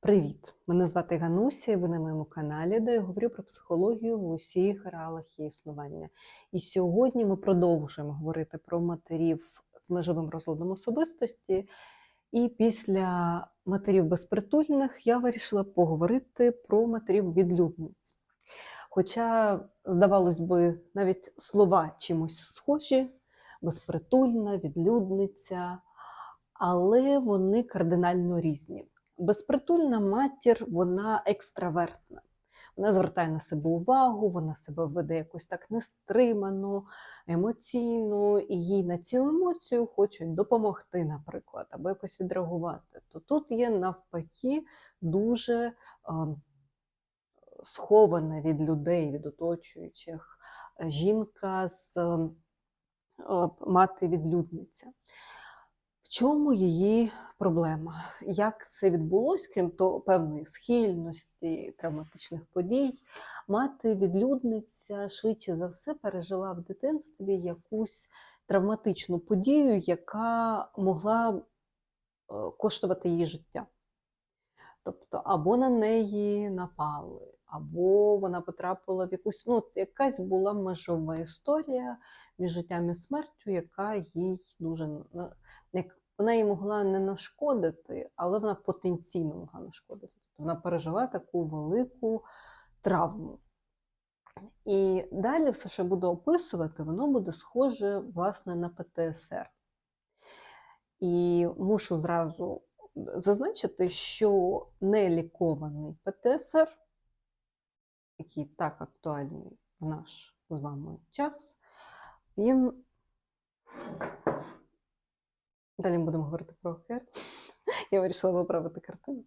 Привіт! Мене звати Гануся, і ви на моєму каналі, де я говорю про психологію в усіх реалах її існування. І сьогодні ми продовжуємо говорити про матерів з межовим розладом особистості. І після матерів безпритульних я вирішила поговорити про матерів відлюбниць. Хоча, здавалось би, навіть слова чимось схожі, безпритульна, відлюдниця, але вони кардинально різні. Безпритульна матір, вона екстравертна. Вона звертає на себе увагу, вона себе веде якось так нестримано, емоційно, і їй на цю емоцію хочуть допомогти, наприклад, або якось відреагувати. То тут є навпаки дуже схована від людей, від оточуючих е, жінка з е, мати відлюдниця. В чому її проблема? Як це відбулося, крім того, певної схильності, травматичних подій? Мати відлюдниця швидше за все пережила в дитинстві якусь травматичну подію, яка могла е, коштувати її життя. Тобто, або на неї напали, або вона потрапила в якусь, ну, якась була межова історія між життям і смертю, яка їй дуже вона їй могла не нашкодити, але вона потенційно могла нашкодити. Тобто вона пережила таку велику травму. І далі все, що я буду описувати, воно буде схоже власне на ПТСР. І мушу зразу зазначити, що нелікований ПТСР, який так актуальний в наш з вами час, він Далі будемо говорити про ОКР. Я вирішила виправити картину.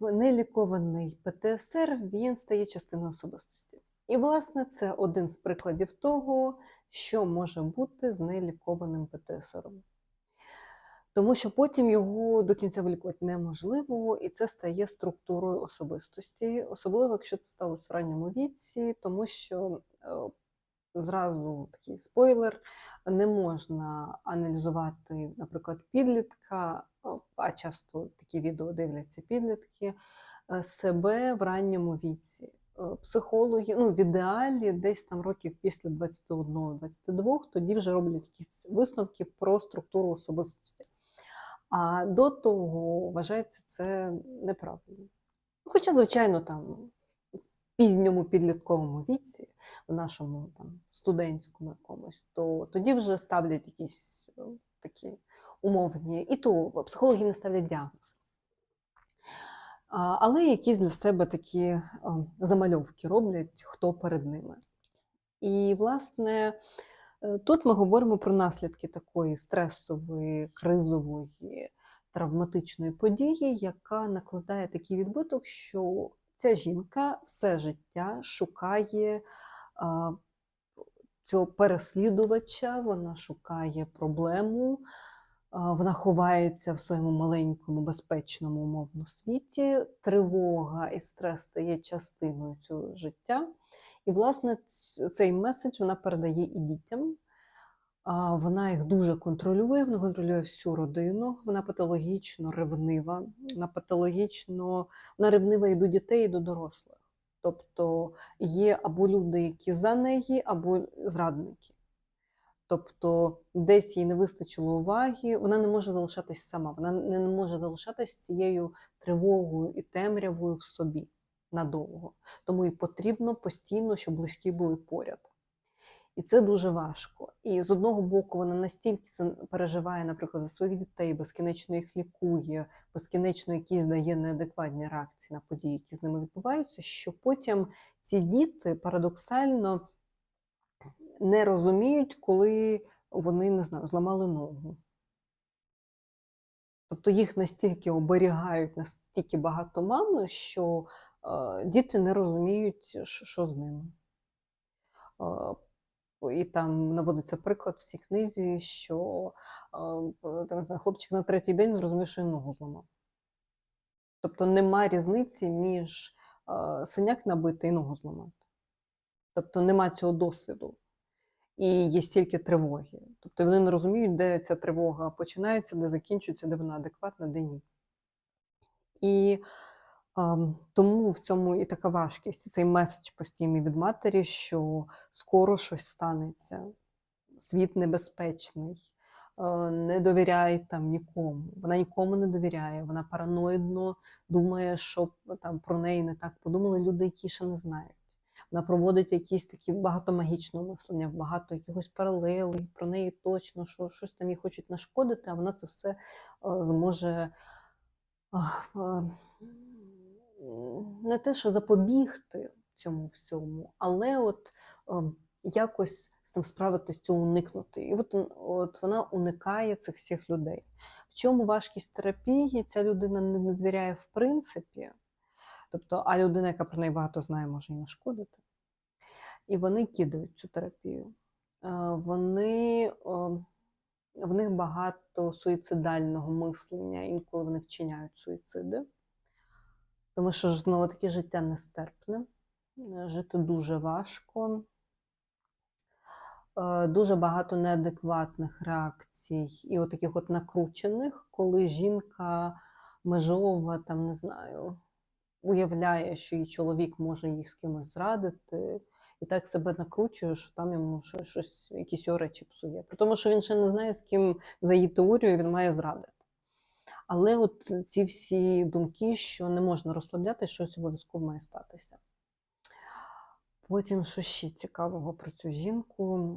Нелікований ПТСР він стає частиною особистості. І, власне, це один з прикладів того, що може бути з нелікованим ПТСР. Тому що потім його до кінця вилікувати неможливо, і це стає структурою особистості, особливо якщо це сталося в ранньому віці, тому що е, зразу такий спойлер, не можна аналізувати, наприклад, підлітка, а часто такі відео дивляться підлітки, е, себе в ранньому віці. Е, психологи, ну, в ідеалі, десь там років після 21-22, тоді вже роблять якісь висновки про структуру особистості. А до того вважається це неправильно. Хоча, звичайно, там в пізньому підлітковому віці, в нашому там студентському якомусь, то тоді вже ставлять якісь е, такі умовні, і то психологи не ставлять діагноз. Але якісь для себе такі е, замальовки роблять, хто перед ними. І, власне, тут ми говоримо про наслідки такої стресової, кризової, травматичної події, яка накладає такий відбиток, що Ця жінка все життя шукає цього переслідувача, вона шукає проблему, вона ховається в своєму маленькому, безпечному умовно світі. Тривога і стрес стає частиною цього життя. І, власне, цей меседж вона передає і дітям. Вона їх дуже контролює, вона контролює всю родину, вона патологічно ревнива, вона патологічно вона ревнива і до дітей, і до дорослих. Тобто є або люди, які за неї, або зрадники. Тобто десь їй не вистачило уваги, вона не може залишатись сама, вона не може залишатись цією тривогою і темрявою в собі надовго. Тому і потрібно постійно, щоб близькі були поряд. І це дуже важко. І з одного боку, вона настільки це переживає, наприклад, за своїх дітей, безкінечно їх лікує, безкінечно якісь дає неадекватні реакції на події, які з ними відбуваються, що потім ці діти парадоксально не розуміють, коли вони не знаю, зламали ногу. Тобто їх настільки оберігають, настільки багато мами, що е, діти не розуміють, що з ними. Е, і там наводиться приклад в цій книзі, що там, знаю, хлопчик на третій день зрозумів, що він ногу зламав. Тобто нема різниці між синяк набити і ногу зламати. Тобто нема цього досвіду. І є стільки тривоги. Тобто вони не розуміють, де ця тривога починається, де закінчується, де вона адекватна, де ні. І ам, тому в цьому і така важкість, цей меседж постійний від матері, що скоро щось станеться, світ небезпечний, е, не довіряй там нікому. Вона нікому не довіряє, вона параноїдно думає, що там про неї не так подумали люди, які ще не знають. Вона проводить якісь такі багато магічного мислення, багато якихось паралелей про неї точно, що щось там їй хочуть нашкодити, а вона це все е, зможе е, не те, що запобігти цьому всьому, але от е, якось цим справитись, цього уникнути. І от, от вона уникає цих всіх людей. В чому важкість терапії? Ця людина не довіряє в принципі. Тобто, а людина, яка про неї багато знає, може і нашкодити. І вони кидають цю терапію. Е, Вони, в них багато суїцидального мислення, інколи вони вчиняють суїциди. Тому що знову таки життя нестерпне, е, жити дуже важко. Е, Дуже багато неадекватних реакцій і от таких от накручених, коли жінка межова, там не знаю, уявляє, що її чоловік може її з кимось зрадити, і так себе накручує, що там йому щось, якісь речі псує. При тому, що він ще не знає, з ким за її теорією він має зрадити. Але от ці всі думки, що не можна розслаблятися, щось обов'язково має статися. Потім, що ще цікавого про цю жінку?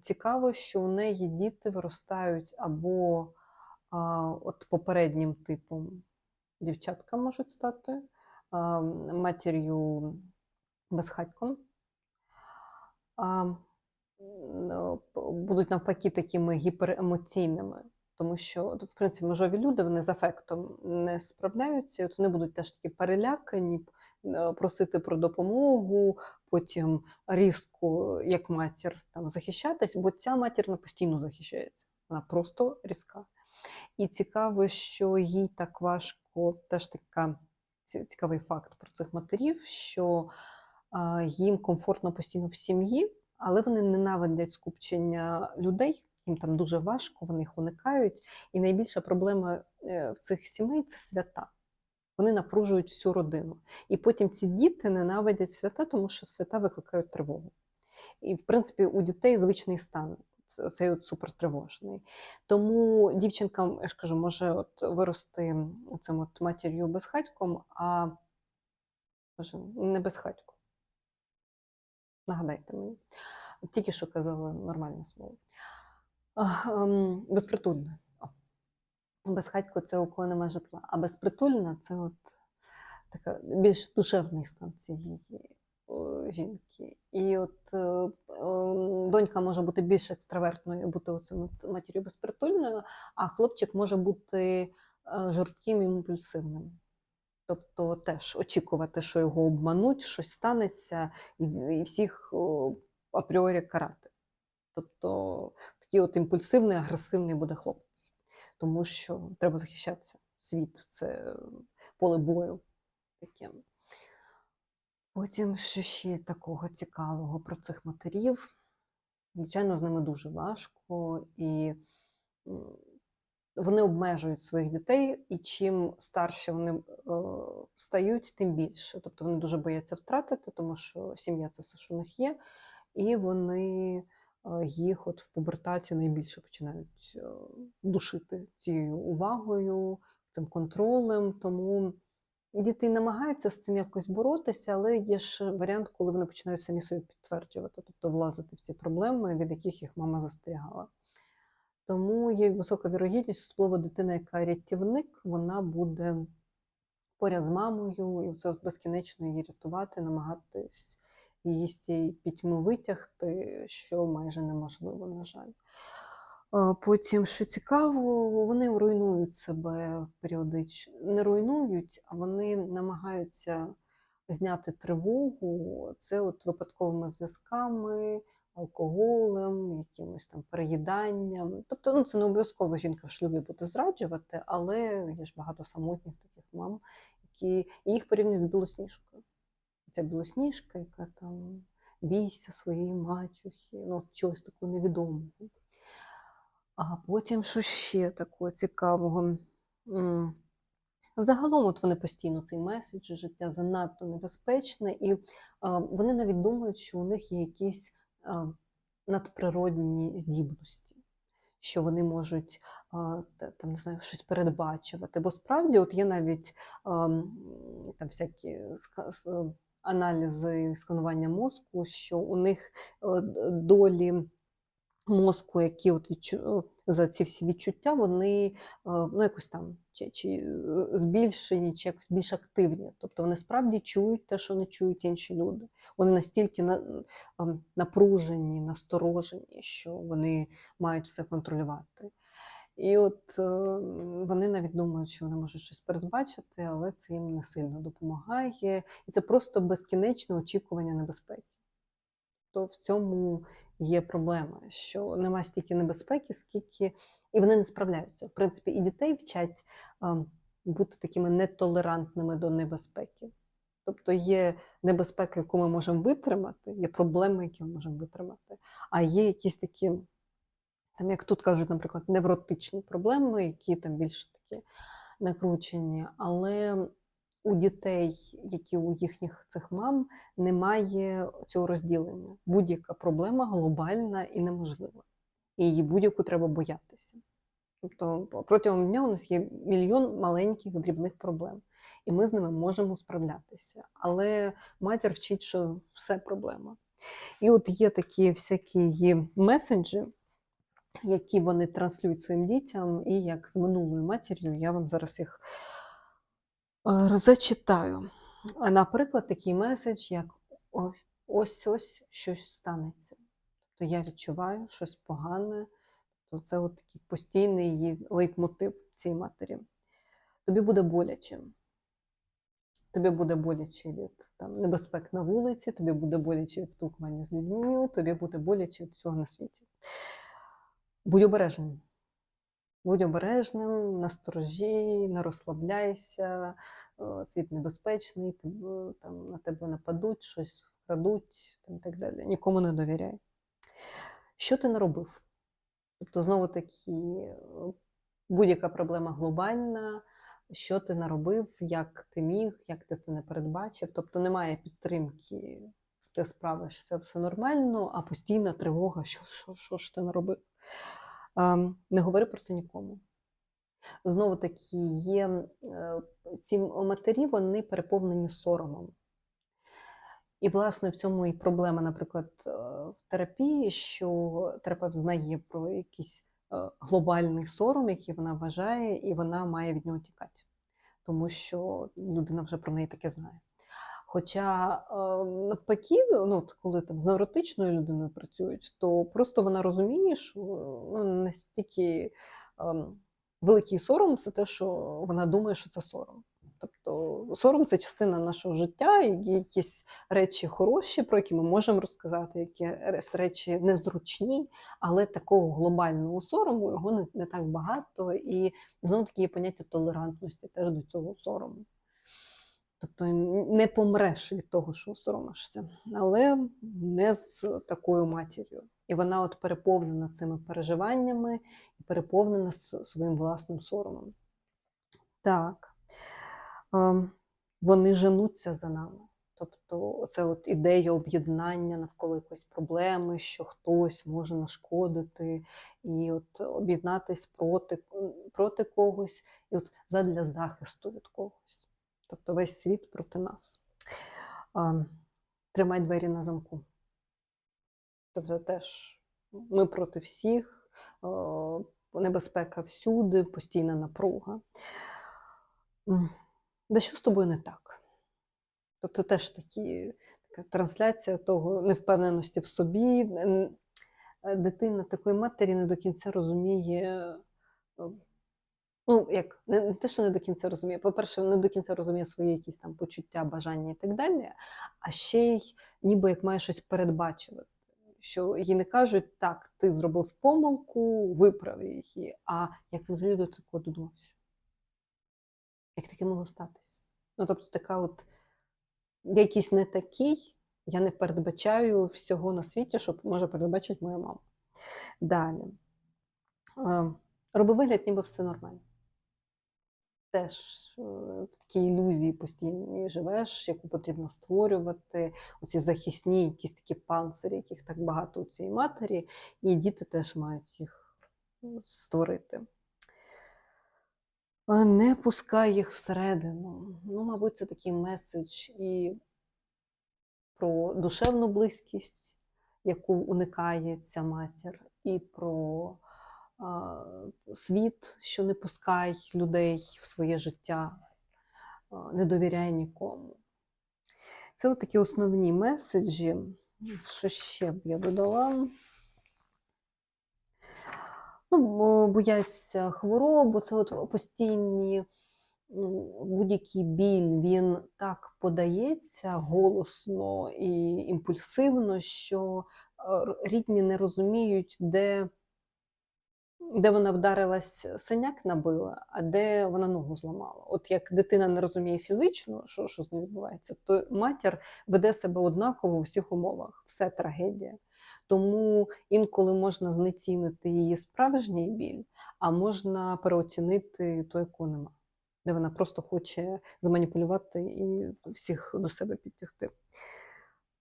Цікаво, що у неї діти виростають або а, от попереднім типом дівчатка можуть стати, матір'ю безхатьком. Будуть навпаки такими гіперемоційними. Тому що, в принципі, межові люди вони з афектом не справляються, от вони будуть теж такі перелякані, просити про допомогу, потім різко, як матір, там захищатись, бо ця матір не постійно захищається. Вона просто різка. І цікаво, що їй так важко, теж така цікавий факт про цих матерів, що їм комфортно постійно в сім'ї, але вони ненавидять скупчення людей. Їм там дуже важко, вони їх уникають. І найбільша проблема е, в цих сімей це свята. Вони напружують всю родину. І потім ці діти ненавидять свята, тому що свята викликають тривогу. І, в принципі, у дітей звичний стан. Це- Цей от супертривожний. Тому дівчинка, я ж кажу, може от вирости цим от матір'ю безхатьком, а Боже, не безхатько. Нагадайте мені. Тільки що казала нормальне слово. Ем, безпритульна. Безхатько це у кого немає житла, а безпритульна це от така більш душевний стан цієї жінки. І от е, е, донька може бути більш екстравертною, бути матір'ю безпритульною, а хлопчик може бути е, жорстким і імпульсивним. Тобто теж очікувати, що його обмануть, щось станеться, і, і всіх апріорі карати. Тобто такий от імпульсивний, агресивний буде хлопець, тому що треба захищатися. Світ це поле бою таке. Потім що ще такого цікавого про цих матерів. Звичайно, з ними дуже важко, і вони обмежують своїх дітей, і чим старше вони е, стають, тим більше. Тобто вони дуже бояться втратити, тому що сім'я це все, що у них є, і вони е, їх от в пубертаті найбільше починають е, душити цією увагою, цим контролем. Тому діти намагаються з цим якось боротися, але є ж варіант, коли вони починають самі собі підтверджувати, тобто влазити в ці проблеми, від яких їх мама застерігала. Тому є висока вірогідність, особливо дитина, яка рятівник, вона буде поряд з мамою, і це безкінечно її рятувати, намагатись її з цієї пітьми витягти, що майже неможливо, на жаль. Потім, що цікаво, вони руйнують себе періодично. Не руйнують, а вони намагаються зняти тривогу. Це от випадковими зв'язками, алкоголем, якимось там переїданням. Тобто, ну це не обов'язково жінка в шлюбі буде зраджувати, але є ж багато самотніх таких мам, які і їх порівнюють з білосніжкою. Ця білосніжка, яка там бійся своєї мачухи, ну чогось такого невідомого. А потім що ще такого цікавого? Загалом, от вони постійно цей меседж, життя занадто небезпечне, і вони навіть думають, що у них є якісь надприродні здібності, що вони можуть там, не знаю, щось передбачувати. Бо справді от є навіть там всякі аналізи сканування мозку, що у них е, долі мозку, які от відчу... за ці всі відчуття, вони е, ну, якось там чи, чи е, збільшені, чи якось більш активні. Тобто вони справді чують те, що не чують інші люди. Вони настільки на... ем, напружені, насторожені, що вони мають все контролювати. І от е, вони навіть думають, що вони можуть щось передбачити, але це їм не сильно допомагає. І це просто безкінечне очікування небезпеки. То в цьому є проблема, що нема стільки небезпеки, скільки і вони не справляються. В принципі, і дітей вчать а, бути такими нетолерантними до небезпеки. Тобто є небезпека, яку ми можемо витримати, є проблеми, які ми можемо витримати, а є якісь такі, там, як тут кажуть, наприклад, невротичні проблеми, які там більш такі накручені. Але у дітей, які у їхніх цих мам, немає цього розділення. Будь-яка проблема глобальна і неможлива. І її будь-яку треба боятися. Тобто протягом дня у нас є мільйон маленьких дрібних проблем, і ми з ними можемо справлятися. Але матір вчить, що все проблема. І от є такі всякі меседжі, які вони транслюють своїм дітям, і як з минулою матір'ю, я вам зараз їх зачитаю. А, Наприклад, такий меседж, як ось ось щось станеться. Тобто я відчуваю щось погане, то це от такий постійний її лейтмотив цієї матері. Тобі буде боляче. Тобі буде боляче від там, небезпек на вулиці, тобі буде боляче від спілкування з людьми, тобі буде боляче від всього на світі. Будь обережним. Будь обережним, насторожі, не розслабляйся, е, світ небезпечний, там, на тебе нападуть, щось вкрадуть там, і так далі. Нікому не довіряй. Що ти наробив? Тобто, знову таки, е, будь-яка проблема глобальна, що ти наробив, як ти міг, як ти це не передбачив. Тобто немає підтримки, ти справишся, все нормально, а постійна тривога, що, що, що ж ти наробив. Не говори про це нікому. Знову таки, є е, ці матері, вони переповнені соромом. І, власне, в цьому і проблема, наприклад, е, в терапії, що терапевт знає про якийсь е, глобальний сором, який вона вважає, і вона має від нього тікати, тому що людина вже про неї таке знає. Хоча е, навпаки, ну, коли там з невротичною людиною працюють, то просто вона розуміє, що ну, настільки ем, великий сором це те, що вона думає, що це сором. Тобто сором це частина нашого життя, і якісь речі хороші, про які ми можемо розказати, які речі незручні, але такого глобального сорому його не, не так багато. І знову таки є поняття толерантності теж до цього сорому. Тобто не помреш від того, що соромишся, але не з такою матір'ю. І вона от переповнена цими переживаннями і переповнена своїм власним соромом. Так, ем, вони женуться за нами. Тобто, це от ідея об'єднання навколо якоїсь проблеми, що хтось може нашкодити, і от об'єднатись проти, проти когось, і от задля захисту від когось. Тобто весь світ проти нас. Тримай двері на замку. Тобто теж ми проти всіх, небезпека всюди, постійна напруга. М, Да що з тобою не так? Тобто теж такі, така трансляція того невпевненості в собі. Дитина такої матері не до кінця розуміє. Ну, як не, не те, що не до кінця розуміє. По-перше, не до кінця розуміє свої якісь там почуття, бажання і так далі, а ще й ніби як має щось передбачувати. Що їй не кажуть, так, ти зробив помилку, виправ її, а як він взагалі до такого додумався? Як таке могло статись? Ну, тобто, така от якийсь не такий, я не передбачаю всього на світі, що може передбачити моя мама. Далі. Е, Роби вигляд, ніби все нормально. Теж е, в такій ілюзії постійній живеш, яку потрібно створювати, оці захисні, якісь такі панцирі, яких так багато у цій матері, і діти теж мають їх ну, створити. Не пускай їх всередину. Ну, мабуть, це такий меседж і про душевну близькість, яку уникає ця матір, і про світ, що не пускай людей в своє життя, не довіряй нікому. Це такі основні меседжі. Що ще б я додала? Ну, бояться хвороб, це от постійні будь-який біль, він так подається голосно і імпульсивно, що е, рідні не розуміють, де, де вона вдарилась, синяк набила, а де вона ногу зламала. От як дитина не розуміє фізично, що, що з нею відбувається, то матір веде себе однаково у всіх умовах. Все трагедія. Тому інколи можна знецінити її справжній біль, а можна переоцінити ту, яку нема, де вона просто хоче заманіпулювати і всіх до себе підтягти.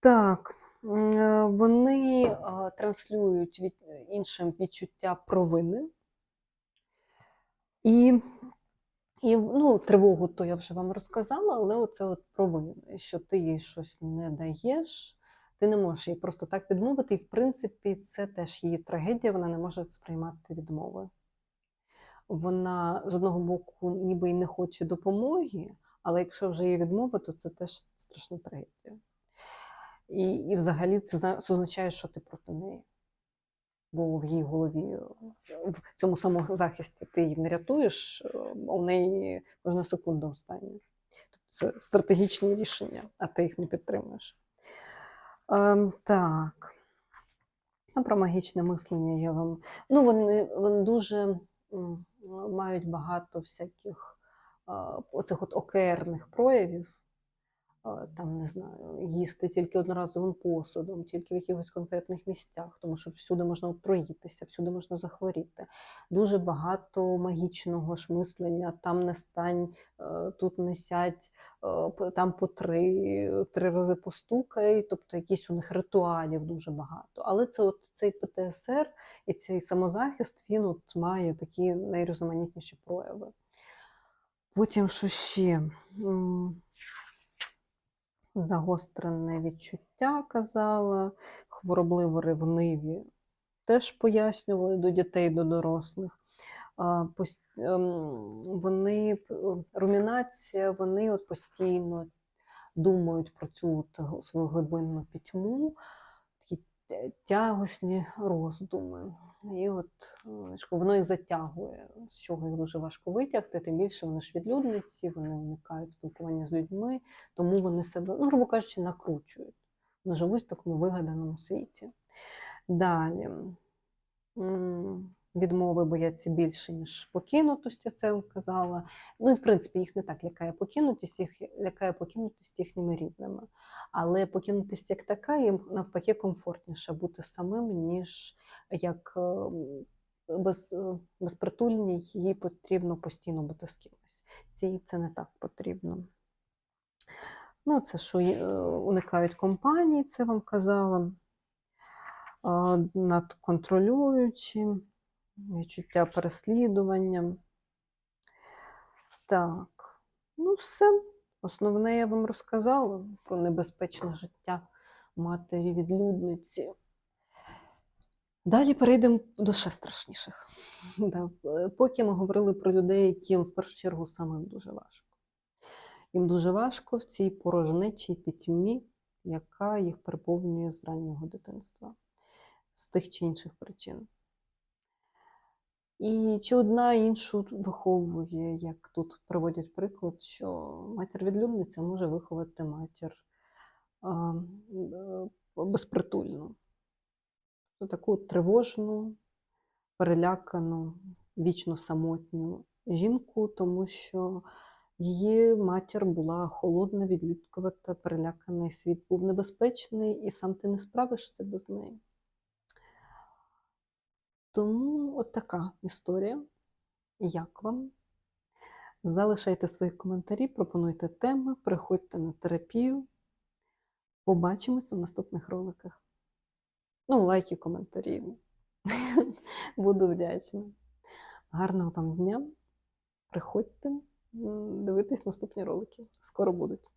Так, е, вони е, транслюють від, іншим відчуття провини. І, і ну, тривогу то я вже вам розказала, але оце от провини, що ти їй щось не даєш, ти не можеш їй просто так відмовити. І, в принципі, це теж її трагедія, вона не може сприймати відмови. Вона з одного боку ніби й не хоче допомоги, але якщо вже її відмова, то це теж страшна трагедія. І, і взагалі це це означає, що ти проти неї. Бо в її голові в цьому самозахисті ти її не рятуєш, е, а у неї кожна секунда остання. Тобто це стратегічні рішення, а ти їх не підтримуєш. Ем, так. Ну, про магічне мислення я вам. Ну, вони, вони дуже мають багато всяких оцих от океерних проявів. Там, не знаю, їсти тільки одноразовим посудом, тільки в якихось конкретних місцях, тому що всюди можна отруїтися, всюди можна захворіти. Дуже багато магічного ж мислення, там не стань, е, тут не сядь, е, там по три, три рази постукай, тобто якісь у них ритуалів дуже багато. Але це от цей ПТСР і цей самозахист, він от має такі найрізноманітніші прояви. Потім що ще? Загострене відчуття казала, хворобливо ревниві. Теж пояснювали до дітей, до дорослих. Ем, Вони румінація, вони от постійно думають про цю свою глибинну пітьму, такі тягосні роздуми. І от воно їх затягує, з чого їх дуже важко витягти, тим більше вони ж відлюдниці, вони уникають спілкування з людьми, тому вони себе, ну, грубо кажучи, накручують. Вони живуть в такому вигаданому світі. Далі. Відмови бояться більше, ніж покинутості, це я казала. Ну і в принципі їх не так лякає покинутість, їх лякає покинутість їхніми рідними. Але покинутість як така, їм навпаки комфортніше бути самим, ніж як ем, без, е, безпритульній, їй потрібно постійно бути з кимось. Цій це не так потрібно. Ну, це що е, уникають компанії, це вам казала. А, Надконтролюючі, відчуття переслідування. Так, ну все. Основне я вам розказала про небезпечне життя матері відлюдниці. Далі перейдемо до ще страшніших. Да. Поки ми говорили про людей, яким в першу чергу самим дуже важко. Їм дуже важко в цій порожнечій пітьмі, яка їх переповнює з раннього дитинства, з тих чи інших причин. І чи одна іншу виховує, як тут приводять приклад, що матір-відлюбниця може виховати матір е, безпритульну. Тобто таку тривожну, перелякану, вічно самотню жінку, тому що її матір була холодна, відлюдкувата, перелякана, і світ був небезпечний, і сам ти не справишся без неї. Тому от така історія. Як вам? Залишайте свої коментарі, пропонуйте теми, приходьте на терапію. Побачимось у наступних роликах. Ну, лайки, коментарі. Буду вдячна. Гарного вам дня. Приходьте дивитись наступні ролики. Скоро будуть.